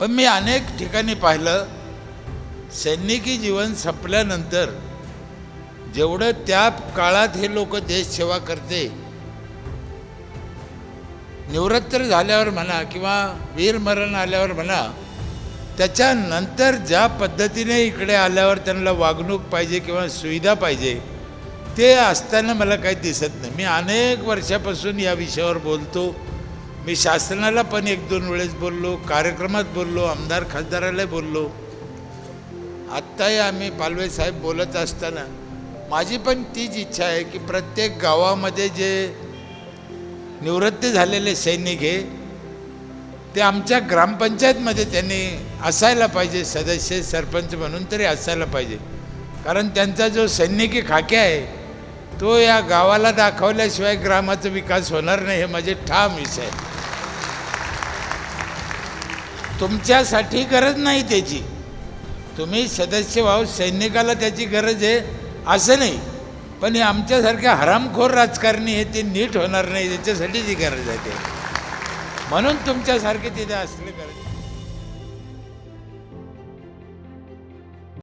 पण मी अनेक ठिकाणी पाहिलं सैनिकी जीवन संपल्यानंतर जेवढं त्या काळात हे लोक देशसेवा करते निवृत्त झाल्यावर म्हणा किंवा वीरमरण आल्यावर म्हणा त्याच्यानंतर ज्या पद्धतीने इकडे आल्यावर त्यांना वागणूक पाहिजे किंवा सुविधा पाहिजे ते असताना मला काही दिसत नाही. मी अनेक वर्षापासून या विषयावर बोलतो. मी शासनाला पण एक दोन वेळेस बोललो कार्यक्रमात बोललो आमदार खासदाराला बोललो. आत्ताही आम्ही पालवे साहेब बोलत असताना माझी पण तीच इच्छा आहे की प्रत्येक गावामध्ये जे निवृत्त झालेले सैनिक हे ते आमच्या ग्रामपंचायतमध्ये त्यांनी असायला पाहिजे सदस्य सरपंच म्हणून तरी असायला पाहिजे. कारण त्यांचा जो सैनिकी खाक्या आहे तो या गावाला दाखवल्याशिवाय ग्रामाचा विकास होणार नाही हे माझे ठाम विषय आहे. तुमच्यासाठी गरज नाही त्याची. तुम्ही सदस्य व्हाव सैनिकाला त्याची गरज आहे असं नाही. पण हे आमच्यासारख्या हरामखोर राजकारणी हे ते नीट होणार नाही त्याच्यासाठी ती गरज आहे. ते म्हणून तुमच्यासारखे तिथे असले गरज